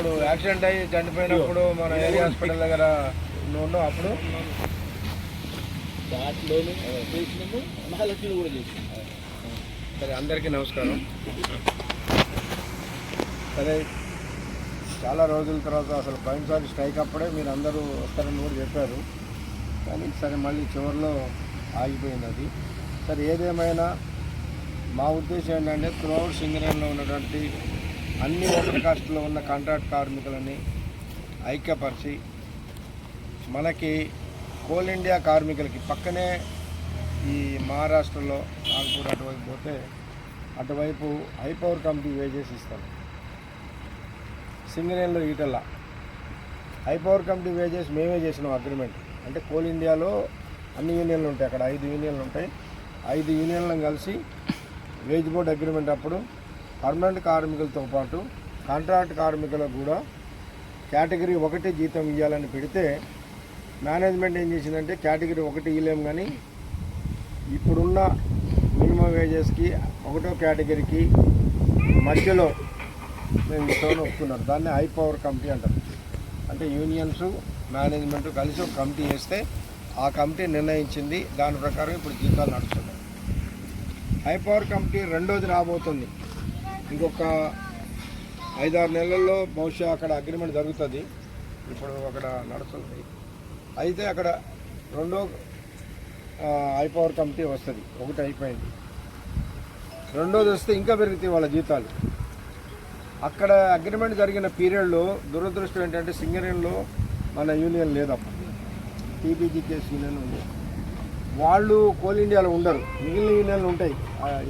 అప్పుడు యాక్సిడెంట్ అయ్యి చనిపోయినప్పుడు మన ఏరియా హాస్పిటల్ దగ్గర ఉన్నావు అప్పుడు? దాంట్లోనే చేసినాము మహాలక్ష్మి కూడా చేసినాము. సరే అందరికీ నమస్కారం. సరే చాలా రోజుల తర్వాత అసలు పోయినసారి స్ట్రైక్ అప్పుడే మీరు అందరూ వస్తారని కూడా చెప్పారు. కానీ సరే మళ్ళీ చివరిలో ఆగిపోయింది అది. సరే ఏదేమైనా మా ఉద్దేశం ఏంటంటే త్రూఅవుట్ సింగరేణిలో ఉన్నటువంటి అన్ని ఓపెన్ కాస్ట్లో ఉన్న కాంట్రాక్ట్ కార్మికులని ఐక్యపరిచి మనకి కోల్ ఇండియా కార్మికులకి పక్కనే ఈ మహారాష్ట్రలో నాగపూర్ అటువైపు పోతే అటువైపు హై పవర్ కమిటీ వేజెస్ ఇస్తారు. సింగరేణిలో Etela. High power committee wages మేమే చేసినాం అగ్రిమెంట్. అంటే కోల్ ఇండియాలో అన్ని యూనియన్లు ఉంటాయి. అక్కడ ఐదు యూనియన్లు ఉంటాయి. ఐదు యూనియన్లను కలిసి వేజ్ బోర్డ్ అగ్రిమెంట్ అప్పుడు పర్మనెంట్ కార్మికులతో పాటు కాంట్రాక్ట్ కార్మికులకు కూడా కేటగిరీ ఒకటి జీతం ఇవ్వాలని పెడితే మేనేజ్మెంట్ ఏం చేసిందంటే కేటగిరీ ఒకటి ఇవ్వలేము కానీ ఇప్పుడున్న మినిమం వేజెస్కి ఒకటో కేటగిరీకి మధ్యలో మేము ఇస్తామని ఒప్పుకున్నారు. దాన్ని హై పవర్ కమిటీ అంటారు. అంటే యూనియన్స్ మేనేజ్మెంట్ కలిసి ఒక కమిటీ వేస్తే ఆ కమిటీ నిర్ణయించింది. దాని ప్రకారం ఇప్పుడు జీతాలు నడుస్తున్నాయి. హై పవర్ కమిటీ రెండోది రాబోతుంది. ఇంకొక ఐదారు నెలల్లో బహుశా అక్కడ అగ్రిమెంట్ జరుగుతుంది. ఇప్పుడు అక్కడ నడుస్తుంది. అయితే అక్కడ రెండో హైపవర్ కమిటీ వస్తుంది. ఒకటి అయిపోయింది. రెండోది వస్తే ఇంకా పెరుగుతాయి వాళ్ళ జీతాలు. అక్కడ అగ్రిమెంట్ జరిగిన పీరియడ్లో దురదృష్టం ఏంటంటే సింగరేణిలో మన యూనియన్ లేదప్పుడు టీబీజీ యూనియన్ ఉంది. వాళ్ళు కోల్ ఇండియాలో ఉండరు. మిగిలిన యూనియన్లు ఉంటాయి.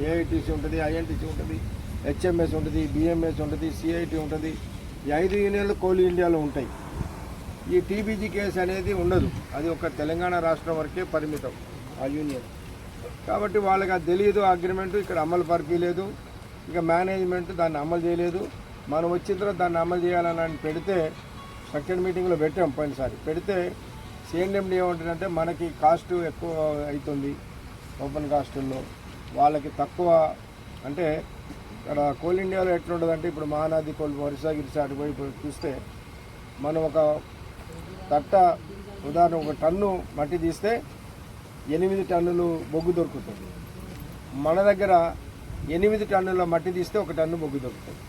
ఏఐటీసీ ఉంటుంది ఐఎన్టీసీ ఉంటుంది. హెచ్ఎంఎస్ ఉంటుంది బిఎంఎస్ ఉంటుంది సిఐటి ఉంటుంది. ఈ ఐదు యూనియన్లు కోల్ ఇండియాలో ఉంటాయి. ఈ టీబీజీ కేసు అనేది ఉండదు. అది ఒక తెలంగాణ రాష్ట్రం వరకే పరిమితం ఆ యూనియన్. కాబట్టి వాళ్ళకి అది తెలియదు అగ్రిమెంట్ ఇక్కడ అమలు పరిపలేదు ఇక మేనేజ్మెంట్ దాన్ని అమలు చేయలేదు. మనం వచ్చిన తర్వాత దాన్ని అమలు చేయాలని పెడితే సెకండ్ మీటింగ్లో పెట్టాం పోయినసారి. పెడితే సిఎన్ఎండి ఏమంటుందంటే మనకి కాస్ట్ ఎక్కువ అవుతుంది ఓపెన్ కాస్టుల్లో. వాళ్ళకి తక్కువ అంటే ఇక్కడ కోల్ ఇండియాలో ఎట్లుంటుందంటే ఇప్పుడు మహానది కోల్ వరుస గిరిస అటుపోయి పోయి చూస్తే మనం ఒక తట్ట ఉదాహరణ ఒక టన్ను మట్టి తీస్తే ఎనిమిది టన్నులు బొగ్గు దొరుకుతుంది. మన దగ్గర ఎనిమిది టన్నుల మట్టి తీస్తే ఒక టన్ను బొగ్గు దొరుకుతుంది.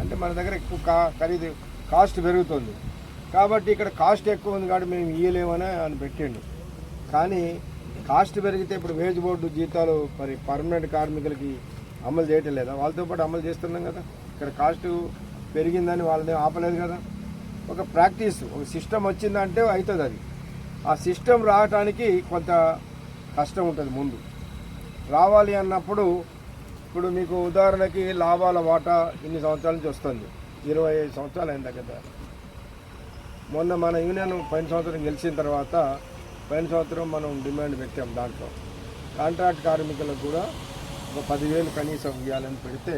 అంటే మన దగ్గర ఎక్కువ కా ఖరీదు కాస్ట్ పెరుగుతుంది. కాబట్టి ఇక్కడ కాస్ట్ ఎక్కువ ఉంది కాబట్టి మేము ఇయ్యలేమని అని పెట్టిండు. కానీ కాస్ట్ పెరిగితే ఇప్పుడు వేజ్ బోర్డు జీతాలు మరి పర్మనెంట్ కార్మికులకి అమలు చేయటం లేదా? వాళ్ళతో పాటు అమలు చేస్తున్నాం కదా. ఇక్కడ కాస్ట్ పెరిగిందని వాళ్ళని ఆపలేదు కదా. ఒక ప్రాక్టీస్ ఒక సిస్టమ్ వచ్చిందంటే అవుతుంది అది. ఆ సిస్టమ్ రావటానికి కొంత కష్టం ఉంటుంది ముందు. రావాలి అన్నప్పుడు ఇప్పుడు మీకు ఉదాహరణకి లాభాల వాటా ఇన్ని సంవత్సరాల నుంచి వస్తుంది. ఇరవై ఐదు సంవత్సరాలు అయిన దగ్గర. మొన్న మన యూనియన్ పైన సంవత్సరం గెలిచిన తర్వాత పైన సంవత్సరం మనం డిమాండ్ పెట్టాం దాంట్లో. కాంట్రాక్ట్ కార్మికులకు కూడా ఒక పదివేలు కనీసం ఇవ్వాలని పెడితే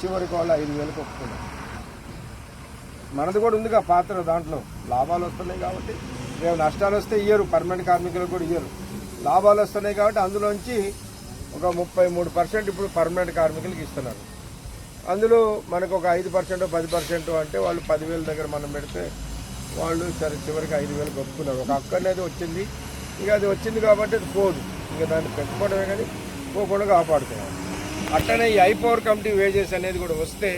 చివరికి వాళ్ళు ఐదు వేలకు ఒప్పుకున్నారు మనది కూడా ఉందిగా పాత్ర దాంట్లో. లాభాలు వస్తున్నాయి కాబట్టి రేపు నష్టాలు వస్తే ఇయ్యరు పర్మనెంట్ కార్మికులకు కూడా ఇయ్యరు. లాభాలు వస్తున్నాయి కాబట్టి అందులోంచి ఒక ముప్పై మూడు పర్సెంట్ ఇప్పుడు పర్మనెంట్ కార్మికులకు ఇస్తున్నారు. అందులో మనకు ఒక ఐదు పర్సెంట్ పది పర్సెంట్ అంటే వాళ్ళు పదివేల దగ్గర మనం పెడితే వాళ్ళు సరే చివరికి ఐదు వేలకు ఒప్పుకున్నారు. ఒక హక్కు అనేది వచ్చింది. ఇక అది వచ్చింది కాబట్టి అది పోదు. ఇక దాన్ని పెట్టుకోవడమే కానీ పోకుండా కాపాడుతున్నారు అట్లనే ఈ ఐ పవర్ కమిటీ వేజెస్ అనేది కూడా వస్తే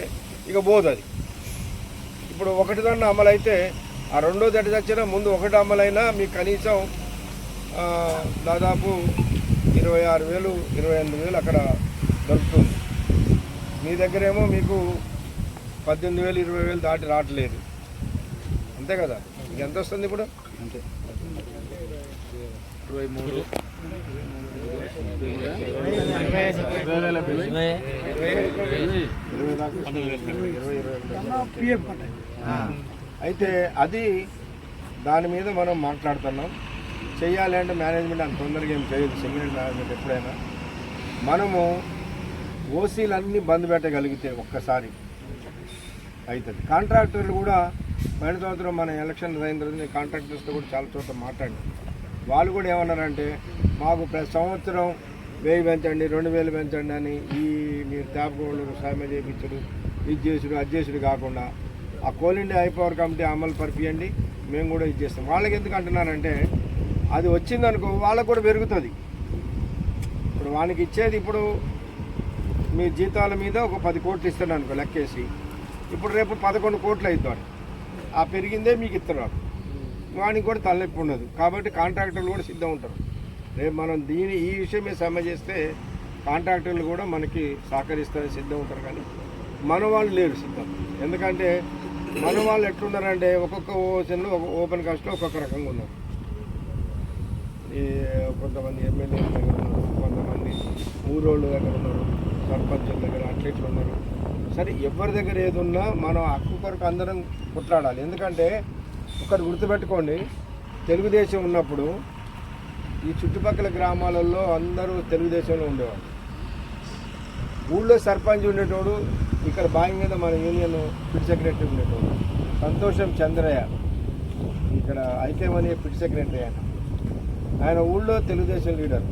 ఇక పోదు అది. ఇప్పుడు ఒకటి దాన్ని అమలైతే ఆ రెండో దట చచ్చినా ముందు ఒకటి అమలైనా మీకు కనీసం ఆ, దాదాపు ఇరవై ఆరు వేలు ఇరవై ఎనిమిది వేలు అక్కడ దొరుకుతుంది. మీ దగ్గరేమో మీకు పద్దెనిమిది వేలు ఇరవై వేలు దాటి రావట్లేదు. అంతే కదా? ఎంత వస్తుంది ఇప్పుడు? అంతే. ఇరవై మూడు. అయితే అది దాని మీద మనం మాట్లాడుతున్నాం. చేయాలి అంటే మేనేజ్మెంట్ అంత తొందరగా ఏం చేయదు సింగిల్ మేనేజ్మెంట్ ఎప్పుడైనా. మనము ఓసీలన్నీ బంద్ పెట్టగలిగితే ఒక్కసారి అవుతుంది కాంట్రాక్టర్లు కూడా పైన సంవత్సరం మన ఎలక్షన్ అయిన తర్వాత కాంట్రాక్టర్స్తో కూడా చాలా చోట్ల మాట్లాడాను. వాళ్ళు కూడా ఏమన్నారంటే మాకు ప్రతి సంవత్సరం వెయ్యి పెంచండి రెండు వేలు పెంచండి అని ఈ మీరు తేపకోళ్ళు సామె చేయించుడు ఇది చేసుడు అది చేసుడు కాకుండా ఆ coal India high power committee అమలు పరిపియండి మేము కూడా ఇది చేస్తాం. వాళ్ళకి ఎందుకు అంటున్నానంటే అది వచ్చిందనుకో వాళ్ళకు కూడా పెరుగుతుంది. ఇప్పుడు వానికి ఇచ్చేది ఇప్పుడు మీ జీతాల మీద ఒక పది కోట్లు ఇస్తాడు అనుకో లెక్కేసి ఇప్పుడు రేపు పదకొండు కోట్లు అవుతాడు ఆ పెరిగిందే మీకు ఇస్తున్నారు. వానికి కూడా తలనొప్పి ఉండదు. కాబట్టి కాంట్రాక్టర్లు కూడా సిద్ధం ఉంటారు. రేపు మనం దీని ఈ విషయం మీద సమ్మె చేస్తే కాంట్రాక్టర్లు కూడా మనకి సహకరిస్తారు సిద్ధం ఉంటారు కానీ మన వాళ్ళు లేరు సిద్ధం. ఎందుకంటే మన వాళ్ళు ఎట్లున్నారంటే ఒక్కొక్క ఓషన్లో ఒక ఓపెన్ కాస్ట్లో ఒక్కొక్క రకంగా ఉన్నారు. ఈ కొంతమంది ఎమ్మెల్యేల దగ్గర ఉన్నారు కొంతమంది ఊరోళ్ళ దగ్గర ఉన్నారు సర్పంచుల దగ్గర అట్లెట్లు ఉన్నారు. సరే ఎవరి దగ్గర ఏది ఉన్నా మనం హక్కు కొరకు అందరం కొట్లాడాలి. ఎందుకంటే ఒకటి గుర్తుపెట్టుకోండి. తెలుగుదేశం ఉన్నప్పుడు ఈ చుట్టుపక్కల గ్రామాలలో అందరూ తెలుగుదేశంలో ఉండేవాళ్ళు. ఊళ్ళో సర్పంచ్ ఉండేటోడు ఇక్కడ బావి మీద మన యూనియన్ పిట్ సెక్రటరీ ఉండేటోడు సంతోషం చంద్రయ్య. ఇక్కడ ఐక్యం పిట్ సెక్రటరీ ఆయన. ఆయన ఊళ్ళో తెలుగుదేశం లీడర్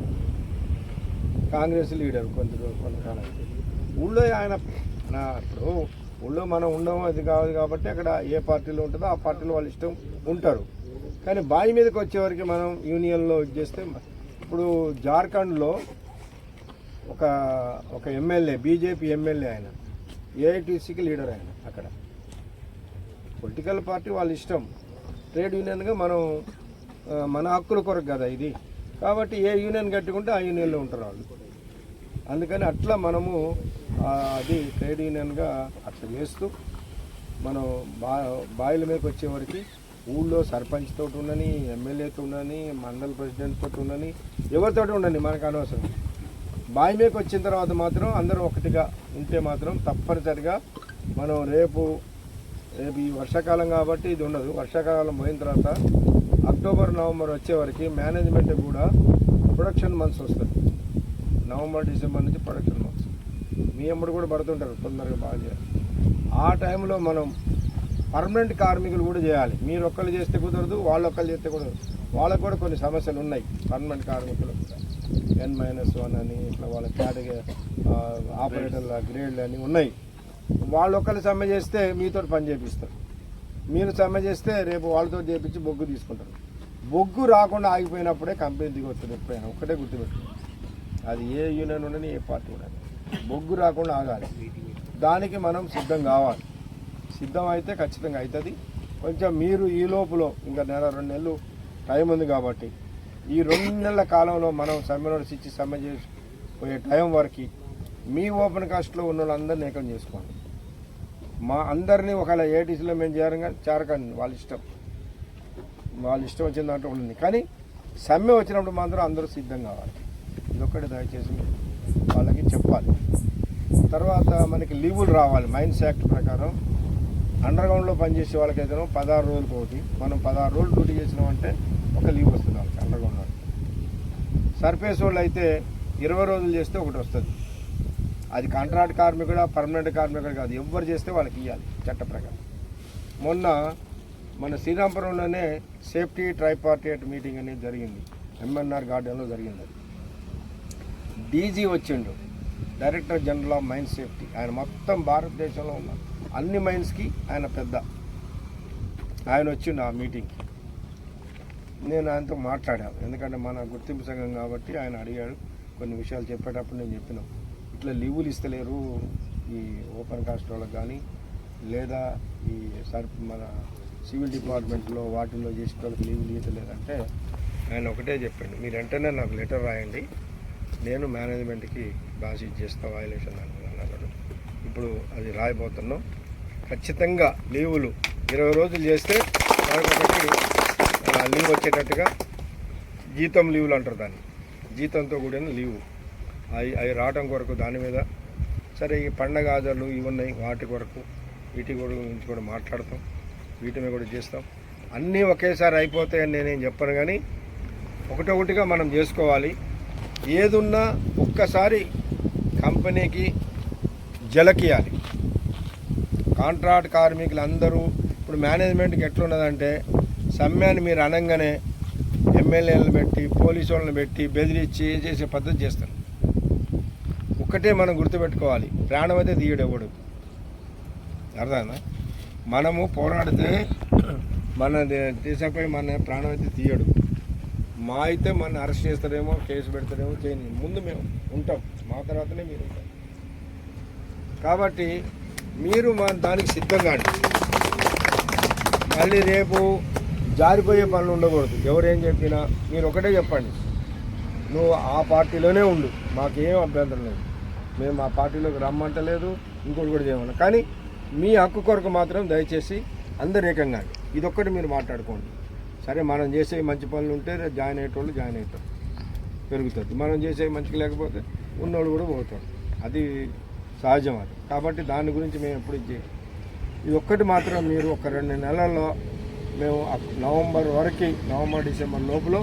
కాంగ్రెస్ లీడర్ కొంత కొంతకాలం. ఊళ్ళో ఆయన నా ఇప్పుడు ఊళ్ళో మనం ఉండము అది కాదు కాబట్టి అక్కడ ఏ పార్టీలో ఉంటుందో ఆ పార్టీలో వాళ్ళు ఇష్టం ఉంటారు. కానీ బావి మీదకి వచ్చేవరకు మనం యూనియన్లో చేస్తే ఇప్పుడు జార్ఖండ్లో ఒక ఒక ఎమ్మెల్యే బీజేపీ ఎమ్మెల్యే ఆయన ఏఐటీసీకి లీడర్ ఆయన అక్కడ. పొలిటికల్ పార్టీ వాళ్ళ ఇష్టం. ట్రేడ్ యూనియన్గా మనం మన హక్కుల కొరకు కదా ఇది. కాబట్టి ఏ యూనియన్ కట్టుకుంటే ఆ యూనియన్లో ఉంటారు వాళ్ళు. అందుకని అట్లా మనము అది ట్రేడ్ యూనియన్గా అట్లా చేస్తూ మనం బా బాయిల మీదకి వచ్చేవరకు ఊళ్ళో సర్పంచ్ తోటి ఉండని ఎమ్మెల్యేతో ఉండని మండల ప్రెసిడెంట్ తోటి ఉండని ఎవరితోటి ఉండని మనకు అనవసరం. బావి మీదకి వచ్చిన తర్వాత మాత్రం అందరం ఒకటిగా ఉంటే మాత్రం తప్పనిసరిగా మనం రేపు రేపు ఈ వర్షాకాలం కాబట్టి ఇది ఉండదు. వర్షాకాలం పోయిన తర్వాత అక్టోబర్ నవంబర్ వచ్చేవరకు మేనేజ్మెంట్ కూడా ప్రొడక్షన్ మంత్స్ వస్తుంది నవంబర్ డిసెంబర్ నుంచి ప్రొడక్షన్ మంత్స్. మీ అమ్మడు కూడా పడుతుంటారు తొందరగా బాగా చేయాలి. ఆ టైంలో మనం పర్మనెంట్ కార్మికులు కూడా చేయాలి. మీరు ఒక్కళ్ళు చేస్తే కుదరదు వాళ్ళు ఒక్కళ్ళు చేస్తే కుదరదు. వాళ్ళకు కూడా కొన్ని సమస్యలు ఉన్నాయి పర్మనెంట్ కార్మికులు. కూడా ఎన్ మైనస్ వన్ అని ఇట్లా వాళ్ళ కేటగిరీ ఆపరేటర్ల గ్రేడ్లు అని ఉన్నాయి. వాళ్ళు ఒక్కళ్ళు సమ్మె చేస్తే మీతో పని చేపిస్తారు. మీరు సమ్మె చేస్తే రేపు వాళ్ళతో చేపించి బొగ్గు తీసుకుంటారు. బొగ్గు రాకుండా ఆగిపోయినప్పుడే కంపెనీ దిగొస్తుంది ఎప్పుడైనా. ఒక్కటే గుర్తుపెట్టు అది ఏ యూనియన్ ఉండని ఏ పార్టీ ఉండని. బొగ్గు రాకుండా ఆగాలి. దానికి మనం సిద్ధం కావాలి. సిద్ధం అయితే ఖచ్చితంగా అవుతుంది కొంచెం మీరు ఈ లోపల ఇంకా నెల రెండు నెలలు టైం ఉంది కాబట్టి ఈ రెండు నెలల కాలంలో మనం సమ్మె నోటీస్ ఇచ్చి సమ్మె చేసి పోయే టైం వరకు మీ ఓపెన్ కాస్ట్లో ఉన్న వాళ్ళందరినీ ఏకం చేసుకోండి. మా అందరినీ ఒకవేళ ఏటీసీలో మేము చేరంగా చేరకండి. వాళ్ళ ఇష్టం. వాళ్ళ ఇష్టం వచ్చిన దాంట్లో ఉండండి. కానీ సమ్మె వచ్చినప్పుడు మాత్రం అందరూ సిద్ధం కావాలి. ఇదొక్కటి దయచేసి మీరు వాళ్ళకి చెప్పాలి. తర్వాత మనకి లీవులు రావాలి మైన్స్ యాక్ట్ ప్రకారం. అండర్గ్రౌండ్లో పనిచేసే పనిచేసే వాళ్ళకైతే పదహారు రోజులకు ఒకటి మనం పదహారు రోజులు డ్యూటీ చేసినామంటే ఒక లీవ్ వస్తుంది వాళ్ళకి అండర్గ్రౌండ్ వాళ్ళకి సర్ఫేస్ వాళ్ళు అయితే ఇరవై రోజులు చేస్తే ఒకటి వస్తుంది. అది కాంట్రాక్ట్ కార్మికుడా పర్మనెంట్ కార్మికుడు కాదు ఎవరు చేస్తే వాళ్ళకి ఇవ్వాలి చట్ట ప్రకారం. మొన్న మన శ్రీరాంపురంలోనే సేఫ్టీ ట్రైపార్టేట్ మీటింగ్ అనేది జరిగింది. ఎంఎన్ఆర్ గార్డెన్లో జరిగింది అది. డీజీ వచ్చిండు. Director general of mines safety. ఆయన మొత్తం భారతదేశంలో ఉన్న అన్ని మైన్స్కి ఆయన పెద్ద. ఆయన వచ్చిండు ఆ మీటింగ్కి. నేను ఆయనతో మాట్లాడాను. ఎందుకంటే మన గుర్తింపు సంఘం కాబట్టి ఆయన అడిగాడు. కొన్ని విషయాలు చెప్పేటప్పుడు నేను చెప్పిన. ఇట్లా లీవులు ఇస్తలేరు ఈ ఓపెన్ కాస్ట్ వాళ్ళకి కానీ లేదా ఈ సర్ మన సివిల్ డిపార్ట్మెంట్లో వాటిల్లో చేసే వాళ్ళకి లీవులు ఇవ్వలేదంటే ఆయన ఒకటే చెప్పండి. మీరు వెంటనే నాకు లెటర్ రాయండి. నేను మేనేజ్మెంట్కి బాగా ఇచ్చేస్తా వైలేషన్ అన్నాడు ఇప్పుడు అది రాయబోతున్నాం. ఖచ్చితంగా లీవులు ఇరవై రోజులు చేస్తే మరొకటి ఆ, లీవ్ వచ్చేటట్టుగా జీతం లీవులు అంటారు దాన్ని. జీతంతో కూడిన లీవు. అవి అవి రావడం కొరకు దాని మీద సరే ఈ పండగ ఆధార్లు ఇవి ఉన్నాయి వాటి కొరకు వీటి గురించి కూడా మాట్లాడతాం. వీటి మీద కూడా చేస్తాం. అన్నీ ఒకేసారి అయిపోతాయని నేనేం చెప్పను కానీ ఒకటొకటిగా మనం చేసుకోవాలి. ఏదున్నా ఒక్కసారి కంపెనీకి జలకియాలి కాంట్రాక్ట్ కార్మికులు అందరూ ఇప్పుడు మేనేజ్మెంట్కి ఎట్లున్నదంటే సమ్మెని మీరు అనగానే ఎమ్మెల్యేలను పెట్టి పోలీసు వాళ్ళని పెట్టి బెదిరించి చేసే పద్ధతి చేస్తారు. ఒక్కటే మనం గుర్తుపెట్టుకోవాలి ప్రాణం అయితే తీయడు ఎవడు? మనము పోరాడితే మన దే- దేశంపై మన ప్రాణం అయితే తీయడు. మా అయితే మన అరెస్ట్ చేస్తారేమో కేసు పెడతారేమో చేయని. ముందు మేము ఉంటాం. మా తర్వాతనే మీరు ఉంటాం కాబట్టి మీరు మా దానికి సిద్ధంగా మళ్ళీ రేపు జారిపోయే పనులు ఉండకూడదు. ఎవరేం చెప్పినా మీరు ఒకటే చెప్పండి. నువ్వు ఆ పార్టీలోనే ఉండు. మాకేం అభ్యంతరం లేదు. మేము ఆ పార్టీలోకి రమ్మంటలేదు. ఇంకోటి కూడా చేయమన్నా కానీ మీ హక్కు కొరకు మాత్రం దయచేసి అందరు ఏకంగా ఇదొక్కటి మీరు మాట్లాడుకోండి. సరే మనం చేసే మంచి పనులు ఉంటే జాయిన్ అయ్యేటోళ్ళు జాయిన్ అవుతారు. పెరుగుతుంది. మనం చేసే మంచికి లేకపోతే ఉన్నోళ్ళు కూడా పోతాడు. అది సహజం అది. కాబట్టి దాని గురించి మేము ఎప్పుడు ఇది ఇది ఒక్కటి మాత్రం మీరు ఒక రెండు నెలల్లో మేము నవంబర్ వరకు నవంబర్ డిసెంబర్ లోపల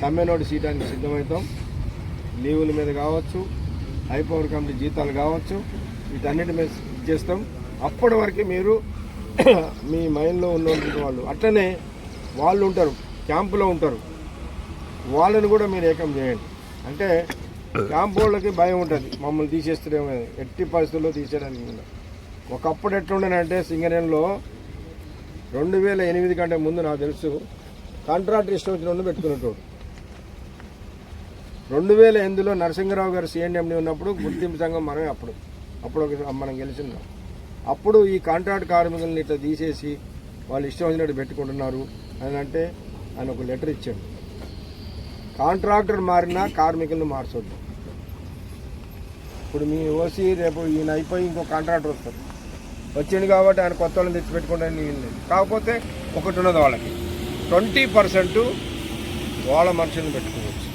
సమ్మె నోటి సీటానికి సిద్ధమవుతాం. లీవుల మీద కావచ్చు హై పవర్ కమిటీ జీతాలు కావచ్చు వీటన్నిటి మీద చేస్తాం. అప్పటి వరకు మీరు మీ మైండ్లో ఉన్నటువంటి వాళ్ళు అట్లనే వాళ్ళు ఉంటారు క్యాంపులో ఉంటారు. వాళ్ళని కూడా మీరు ఏకం చేయండి. అంటే క్యాంప్ వాళ్ళకి భయం ఉంటుంది. మమ్మల్ని తీసేస్తారేమో ఎట్టి పరిస్థితుల్లో తీసేయడానికి ఒకప్పుడు ఎట్లుండేనంటే సింగరేణిలో రెండు వేల ఎనిమిది కంటే ముందు నాకు తెలుసు కాంట్రాక్ట్ ఇష్టం వచ్చిన పెట్టుకునేటోడు. రెండు వేల ఎనిమిదిలో నరసింహరావు గారు సిఎండి ఉన్నప్పుడు గుర్తింపు సంఘం మనమే అప్పుడు. అప్పుడు ఒక మనం గెలిచిందాం. అప్పుడు ఈ కాంట్రాక్ట్ కార్మికులను ఇట్లా తీసేసి వాళ్ళు ఇష్టం వచ్చినట్టు పెట్టుకుంటున్నారు. అని అంటే ఆయన ఒక లెటర్ ఇచ్చాడు. కాంట్రాక్టర్ మారినా కార్మికులను మార్చొద్దు. ఇప్పుడు మీ ఓసీ రేపు ఈయన అయిపోయి ఇంకో కాంట్రాక్టర్ వస్తారు. వచ్చింది కాబట్టి ఆయన కొత్త వాళ్ళని తెచ్చిపెట్టుకుంటాను నేను కాకపోతే ఒకటి ఉన్నది వాళ్ళకి. ట్వంటీ పర్సెంట్ వాళ్ళ మనుషులను పెట్టుకోవచ్చు.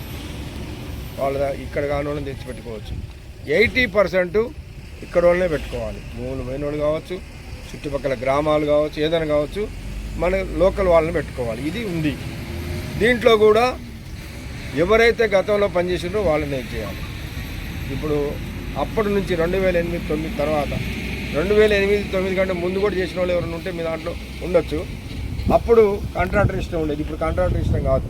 వాళ్ళ ఇక్కడ కాని వాళ్ళని తెచ్చిపెట్టుకోవచ్చు. ఎయిటీ పర్సెంట్ ఇక్కడ వాళ్ళనే పెట్టుకోవాలి. భూములు పోయిన వాళ్ళు కావచ్చు చుట్టుపక్కల గ్రామాలు కావచ్చు ఏదైనా కావచ్చు. మన లోకల్ వాళ్ళని పెట్టుకోవాలి. ఇది ఉంది. దీంట్లో కూడా ఎవరైతే గతంలో పనిచేసిందో వాళ్ళని ఏం చేయాలి. ఇప్పుడు అప్పటి నుంచి రెండు వేల ఎనిమిది తొమ్మిది తర్వాత రెండు వేల ఎనిమిది తొమ్మిది కంటే ముందు కూడా చేసిన వాళ్ళు ఎవరైనా ఉంటే మీ దాంట్లో ఉండొచ్చు. అప్పుడు కాంట్రాక్టర్ ఇష్టం ఉండేది. ఇప్పుడు కాంట్రాక్టర్ ఇష్టం కాదు.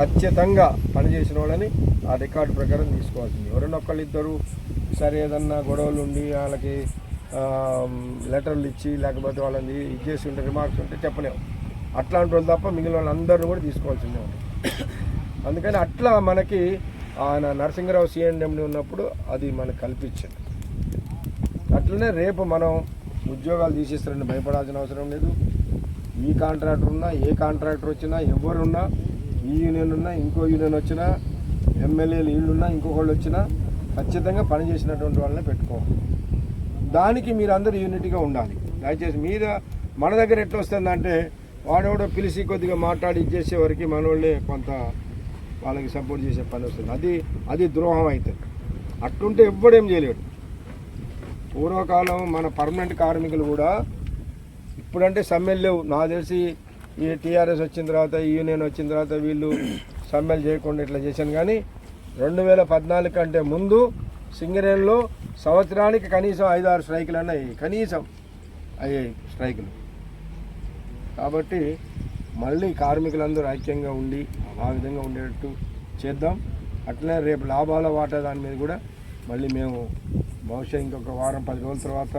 ఖచ్చితంగా పనిచేసిన వాళ్ళని ఆ రికార్డు ప్రకారం తీసుకోవాల్సింది. ఎవరైనా ఒకళ్ళు ఇద్దరు సరే ఏదన్నా గొడవలు ఉండి వాళ్ళకి లెటర్లు ఇచ్చి లేకపోతే వాళ్ళని ఇది చేసి ఉంటే రిమార్క్స్ ఉంటే చెప్పలేము అట్లాంటి వాళ్ళు తప్ప మిగిలిన వాళ్ళందరినీ కూడా తీసుకోవాల్సిందే ఉంటుంది అందుకని అట్లా మనకి ఆయన నరసింహరావు సిఎండి ఉన్నప్పుడు అది మనకు కల్పించింది. అట్లనే రేపు మనం ఉద్యోగాలు తీసేస్తారని భయపడాల్సిన అవసరం లేదు. ఈ కాంట్రాక్టర్ ఉన్నా ఏ కాంట్రాక్టర్ వచ్చినా ఎవరున్నా ఈ యూనియన్ ఉన్నా ఇంకో యూనియన్ వచ్చినా ఎమ్మెల్యేలు వీళ్ళున్నా ఇంకొకళ్ళు వచ్చినా ఖచ్చితంగా పనిచేసినటువంటి వాళ్ళనే పెట్టుకోవాలి. దానికి మీరు అందరూ యూనిట్గా ఉండాలి. దయచేసి మీద మన దగ్గర ఎట్లా వస్తుందంటే వాడెవడో పిలిచి కొద్దిగా మాట్లాడి ఇచ్చేసే వరకు మన వాళ్ళే కొంత వాళ్ళకి సపోర్ట్ చేసే పని వస్తుంది. అది అది ద్రోహం అవుతుంది అట్లుంటే ఎవ్వడేం చేయలేడు. పూర్వకాలం మన పర్మనెంట్ కార్మికులు కూడా ఇప్పుడంటే సమ్మెలు లేవు. నాకు తెలిసి ఈ టీఆర్ఎస్ వచ్చిన తర్వాత ఈ యూనియన్ వచ్చిన తర్వాత వీళ్ళు సమ్మెలు చేయకుండా ఇట్లా చేశాను కానీ రెండు వేల పద్నాలుగు కంటే ముందు సింగరేణిలో సంవత్సరానికి కనీసం ఐదు ఆరు స్ట్రైకులు అన్నాయి. కనీసం అయ్యాయి స్ట్రైకులు. కాబట్టి మళ్ళీ కార్మికులందరూ ఐక్యంగా ఉండి ఆ విధంగా ఉండేటట్టు చేద్దాం. అట్లనే రేపు లాభాల వాటా దాని మీద కూడా మళ్ళీ మేము బహుశా ఇంకొక వారం పది రోజుల తర్వాత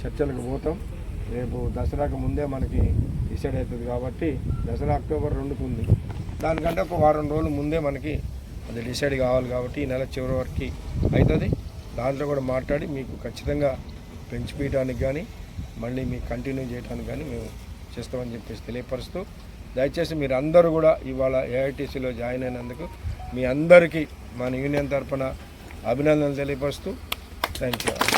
చర్చలకు పోతాం. రేపు దసరాకు ముందే మనకి డిసైడ్ అవుతుంది కాబట్టి దసరా అక్టోబర్ రెండుకు ఉంది. దానికంటే ఒక వారం రోజులు ముందే మనకి అది డిసైడ్ కావాలి కాబట్టి ఈ నెల చివరి వరకు అవుతుంది. దాంట్లో కూడా మాట్లాడి మీకు ఖచ్చితంగా పెంచిపీయడానికి కానీ మళ్ళీ మీకు కంటిన్యూ చేయడానికి కానీ మేము చేస్తామని చెప్పేసి తెలియపరుస్తూ దయచేసి మీరు అందరూ కూడా ఇవాళ ఏఐటీసీలో జాయిన్ అయినందుకు మీ అందరికీ మన యూనియన్ తరఫున అభినందనలు తెలియపరుస్తూ థ్యాంక్ యూ